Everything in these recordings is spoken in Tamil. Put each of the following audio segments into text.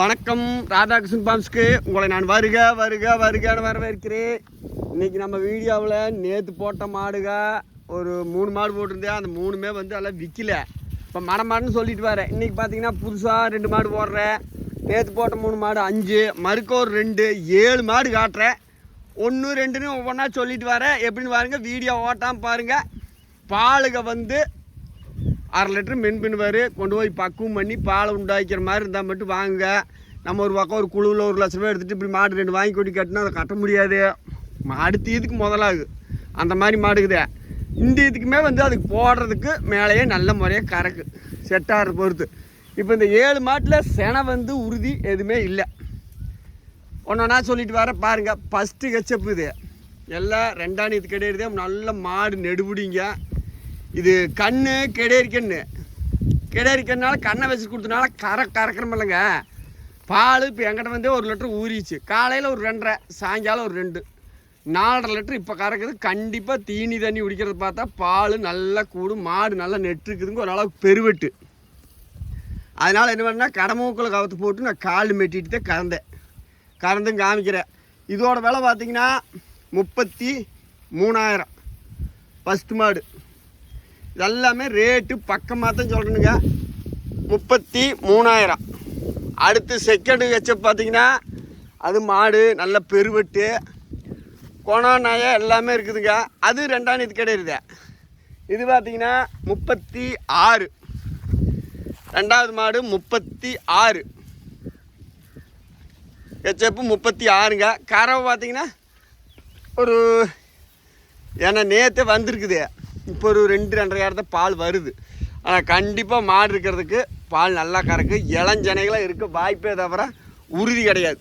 வணக்கம். ராதாகிருஷ்ணன் பாம்ஸ்க்கு உங்களை நான் வருக வருக வருகன்னு வரவேற்கிறேன். இன்றைக்கி நம்ம வீடியோவில் நேற்று போட்ட மாடுக ஒரு மூணு மாடு போட்டிருந்தேன். அந்த மூணுமே வந்து எல்லாம் விற்கல இப்போ மட மாடுன்னு சொல்லிட்டு வரேன் இன்றைக்கி பார்த்தீங்கன்னா புதுசாக ரெண்டு மாடு போடுறேன் நேற்று போட்ட மூணு மாடு அஞ்சு மறுக்க ஒரு ரெண்டு ஏழு மாடு காட்டுறேன் ஒன்று ரெண்டுன்னு ஒவ்வொன்றா சொல்லிட்டு வரேன் எப்படின்னு பாருங்கள் வீடியோ ஓட்டாமல் பாருங்கள் பாலுக வந்து அரை லிட்டர் மின் பின்வார் கொண்டு போய் பக்குவம் பண்ணி பாலை உண்டாக்கிற மாதிரி இருந்தால் மட்டும் வாங்குங்க. நம்ம ஒரு பக்கம் ஒரு குழுவில் ஒரு லட்ச ரூபா எடுத்துகிட்டு இப்படி மாடு ரெண்டு வாங்கி கொட்டி கட்டினா அதை கட்ட முடியாது. மாடு தீதுக்கு முதலாகு அந்த மாதிரி மாடுக்குதே. இந்த இதுக்குமே வந்து அதுக்கு போடுறதுக்கு மேலேயே நல்ல முறையாக கறக்கு. செட்டாகிற பொறுத்து. இப்போ இந்த ஏழு மாட்டில் செனை வந்து உறுதி எதுவுமே இல்லை. ஒன்றா சொல்லிட்டு வர பாருங்க. ஃபஸ்ட்டு கச்சப்பு இது. எல்லாம் ரெண்டாம் இது கிடையாது நல்ல மாடு நெடுபுடிங்க. இது கண்ணு கெடேரி கண்ணு கெடேரி கண்ணால் கண்ணை வச்சு கொடுத்தனால கர கறக்கணும் இல்லைங்க. பால் இப்போ எங்கிட்ட வந்து ஒரு லிட்டர் ஊறிச்சு காலையில் ஒரு ரெண்டரை சாயங்காலம் ஒரு ரெண்டு. நாலரை லிட்டர் இப்போ கறக்குது கண்டிப்பாக தீனி தண்ணி குடிக்கிறது பார்த்தா பால் நல்லா கூடும் மாடு நல்லா நெட்டுருக்குதுங்க ஒரு அளவுக்கு பெருவெட்டு. அதனால் என்ன பண்ணால் கடமூக்கில் கவுத்து போட்டு நான் கால் மெட்டிட்டு தான் கறந்தேன். கறந்தும் காமிக்கிறேன். இதோட விலை பார்த்திங்கன்னா முப்பத்தி மூணாயிரம். ஃபஸ்ட்டு மாடு. எல்லாமே ரேட்டு பக்கமாக தான் சொல்கிறேனுங்க முப்பத்தி மூணாயிரம். அடுத்து செகண்டு ஹெச்எப் பார்த்தீங்கன்னா அது மாடு நல்ல பெருவெட்டு கோணம் நாய எல்லாமே இருக்குதுங்க. அது ரெண்டாம் இது கிடையாது இது பார்த்தீங்கன்னா முப்பத்தி ஆறு. ரெண்டாவது மாடு முப்பத்தி ஆறு. ஹெச்எப்பு முப்பத்தி ஆறுங்க. கறவை பார்த்தீங்கன்னா ஒரு ஏன்னா நேற்று வந்திருக்குது. இப்போ ஒரு ரெண்டு ரெண்டரை இடத்த பால் வருது. ஆனால் கண்டிப்பாக மாடு இருக்கிறதுக்கு பால் நல்லா கறக்கு. இளஞ்சனைகளாக இருக்க வாய்ப்பே தவிர உறுதி கிடையாது.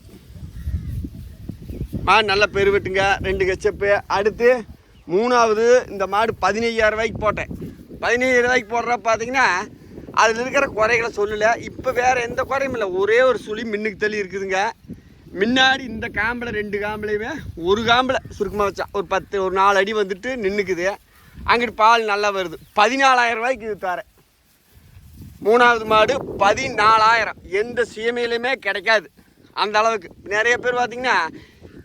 மாடு நல்லா பெருவெட்டுங்க ரெண்டு கச்சப்பு. அடுத்து மூணாவது இந்த மாடு பதினையாயிரம் ரூபாய்க்கு போட்டேன். பதினையாயிரம் ரூபாய்க்கு போடுற பார்த்தீங்கன்னா அதில் இருக்கிற குறைகளை சொல்லலை. இப்போ வேறு எந்த குறையும் இல்லை. ஒரே ஒரு சுழி மின்னுக்கு தள்ளி இருக்குதுங்க. முன்னாடி இந்த காம்பில் ரெண்டு காம்பிலையுமே ஒரு காம்பில் சுருக்கமாக வச்சா ஒரு பத்து ஒரு நாலு அடி வந்துட்டு நின்றுக்குது அங்கிட்டு பால் நல்லா வருது. பதினாலாயிரம் ரூபாய்க்கு இது தரேன். மூணாவது மாடு பதினாலாயிரம். எந்த சீமையிலையுமே கிடைக்காது. அந்த அளவுக்கு. நிறைய பேர் பார்த்தீங்கன்னா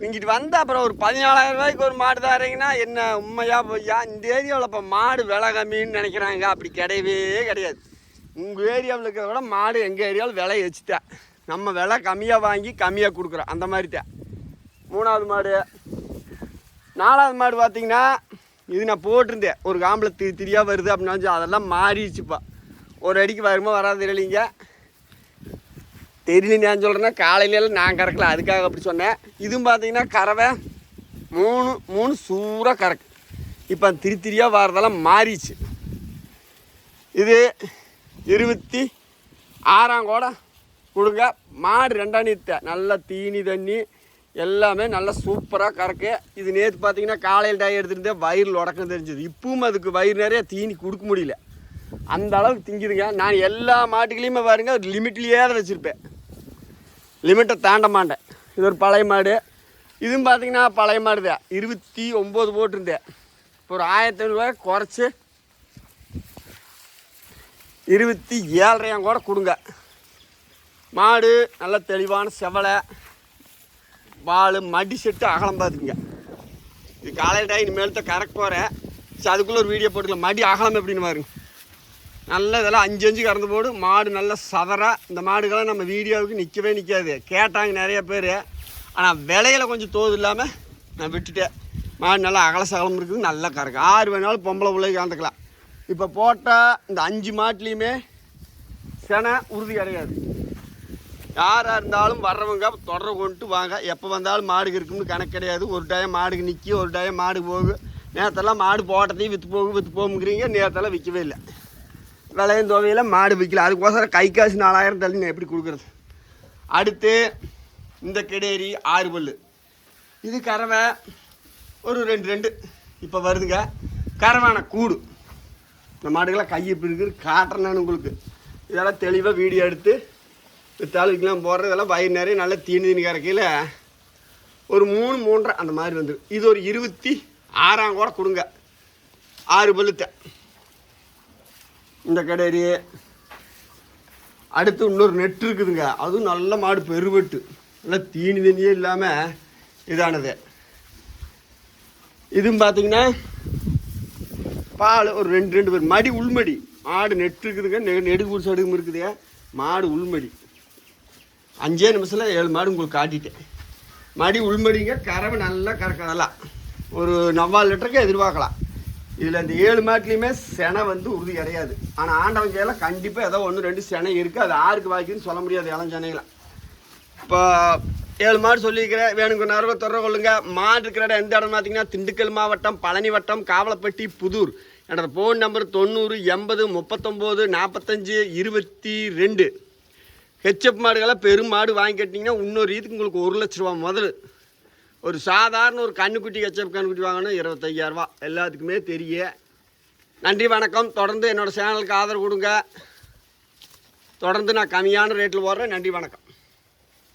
இங்கிட்டு வந்த அப்புறம் ஒரு பதினாலாயிரம் ரூபாய்க்கு ஒரு மாடு தாரீங்கன்னா என்ன உண்மையாக பொய்யா? இந்த ஏரியாவில் இப்போ மாடு விலை கம்மின்னு நினைக்கிறாங்க. அப்படி கிடையவே கிடையாது. உங்கள் ஏரியாவில் இருக்கிறத விட மாடு எங்கள் ஏரியாவில் விலை வச்சுட்டேன் நம்ம விலை கம்மியாக வாங்கி கம்மியாக கொடுக்குறோம். அந்த மாதிரி தான் மூணாவது மாடு. நாலாவது மாடு பார்த்தீங்கன்னா இது நான் போட்டிருந்தேன். ஒரு காம்பில் திரி திரியாக வருது அப்படின்னு அதெல்லாம் மாறிடுச்சுப்பா. ஒரு அடிக்கு வருமா வராது இல்லைங்க தெரியல நான் சொல்கிறேன்னா காலையிலலாம் நான் கறக்கல அதுக்காக அப்படி சொன்னேன். இதுவும் பார்த்தீங்கன்னா கறவை மூணு மூணு சூறாக கறக்கு. இப்போ திரி திரியாக வர்றதெல்லாம் மாறிச்சு இது இருபத்தி ஆறாம் கூட. கொடுங்க. மாடு ரெண்டாம் நீத்த. நல்லா தீனி தண்ணி எல்லாமே நல்லா சூப்பராக கறக்கு. இது நேற்று பார்த்தீங்கன்னா காலையில் டை எடுத்துருந்தேன் வயிறில் உடக்கம் தெரிஞ்சது. இப்பவும் அதுக்கு வயிறு நிறைய தீனி கொடுக்க முடியல. அந்த அளவுக்கு திங்குதுங்க. நான் எல்லா மாட்டுகளையுமே பாருங்க ஒரு லிமிட்லேயே தான் வச்சுருப்பேன். லிமிட்டை தாண்ட மாட்டேன். இது ஒரு பழைய மாடு. இதுவும் பார்த்தீங்கன்னா பழைய மாடு தான் இருபத்தி ஒம்பது போட்டிருந்தேன். இப்போ ஒரு ஆயிரத்தி ஐநூறுரூவா குறைச்சி இருபத்தி ஏழரையாம் கூட கொடுங்க. மாடு நல்ல தெளிவான செவலை. வால் மடி செட்டு அகலம் பார்த்துங்க இது காலையில் டைம் இனிமேல் தான் கறக்க போகிறேன் சரி அதுக்குள்ளே ஒரு வீடியோ போட்டுக்கலாம். மடி அகலம் எப்படின்னு பாருங்க. நல்ல இதெல்லாம் அஞ்சு அஞ்சு கறந்து போடு. மாடு நல்லா சதரா இந்த மாடுகள்லாம் நம்ம வீடியோவுக்கு நிற்கவே நிற்காது கேட்டாங்க நிறைய பேர். ஆனால் விலையில கொஞ்சம் தோது இல்லாமல் நான் விட்டுட்டேன். மாடு நல்லா அகல சகலம் இருக்குது. நல்லா கறக்கு. ஆறு வேணாலும் பொம்பளை பிள்ளைக்கு கலந்துக்கலாம் இப்போ போட்டால் இந்த அஞ்சு மாட்டிலையுமே செனை உறுதி கிடையாது யாராக இருந்தாலும் வர்றவங்க தொடர கொண்டு வாங்க. எப்போ வந்தாலும் மாடுக்கு இருக்கும்னு கணக்கு கிடையாது. ஒரு டைம் மாடுக்கு நிற்கி ஒரு டைம் மாடு போகும். நேரத்தெல்லாம் மாடு போட்டதையும் விற்று போகும் விற்று போகுங்கிறீங்க நேரத்தெல்லாம் விற்கவே இல்லை. விளையும் தொகையில் மாடு விற்கல அதுக்கோசரம் கை காசு நாலாயிரம் தள்ளி நான் எப்படி கொடுக்குறது? அடுத்து இந்த கெடேரி ஆறு பல்லு இது கறவை ஒரு ரெண்டு ரெண்டு. இப்போ வருதுங்க. கறவான கூடு. இந்த மாடுகள்லாம் கை எப்படி இருக்குது? காட்டுறேன் உங்களுக்கு. இதெல்லாம் தெளிவாக வீடியோ எடுத்து வித்தாளுக்கெலாம் போடுறதெல்லாம் வயிறு நிறைய நல்லா தீனி தீனி கறக்கையில் ஒரு மூணு மூன்றரை அந்த மாதிரி வந்துடும் இது ஒரு இருபத்தி ஆறாம் கூட கொடுங்க. ஆறு பழுத்தை இந்த கடேரி அடுத்து இன்னொரு நெட்டு இருக்குதுங்க. அதுவும் நல்ல மாடு பெருவெட்டு. நல்லா தீனி தண்ணியே இல்லாமல் இதானது. இதுவும் பார்த்தீங்கன்னா பால் ஒரு ரெண்டு ரெண்டு பேர். மடி உள்மடி. மாடு நெட்டு இருக்குதுங்க. நெ- நெடுகு புடிச்சு அடுக்கும் இருக்குதுங்க. மாடு உள்மடி. அஞ்சே நிமிஷத்தில் ஏழு மாடு உங்களுக்கு காட்டிட்டேன். மடி உள்மடிங்க கறவை நல்லா கறக்கலாம் ஒரு நவ்வாறு லிட்டருக்கு எதிர்பார்க்கலாம். இதில் இந்த ஏழு மாட்டிலையுமே செனை வந்து உறுதி கிடையாது. ஆனால் ஆண்டவன் கையில் கண்டிப்பாக ஏதோ ஒன்று ரெண்டு செனை இருக்குது அது ஆருக்கு வாய்க்குன்னு சொல்ல முடியாது இளஞ்சனையில் இப்போ ஏழு மாடு சொல்லியிருக்கிறேன் வேணுங்க நரவை தொடர கொள்ளுங்க. மாடு இருக்கிற இடம் எந்த இடம் பார்த்தீங்கன்னா திண்டுக்கல் மாவட்டம் பழனி வட்டம் காவலப்பட்டி புதூர். என்னோடய ஃபோன் நம்பர் தொண்ணூறு எண்பது முப்பத்தொம்போது நாற்பத்தஞ்சு இருபத்தி ரெண்டு. ஹெச்எப் மாடுகளாக பெரும் மாடு வாங்கி கட்டிங்கன்னா இன்னொரு இதுக்கு உங்களுக்கு ஒரு லட்ச ரூபா முதல். ஒரு சாதாரண ஒரு கண்ணுக்குட்டி ஹெச்எப் கண்ணுக்குட்டி வாங்கணும் இருபத்தையாயிரரூபா எல்லாத்துக்குமே தெரிய. நன்றி வணக்கம். தொடர்ந்து என்னோடய சேனலுக்கு ஆதரவு கொடுங்க. தொடர்ந்து நான் கம்மியான ரேட்டில் போடுறேன். நன்றி வணக்கம்.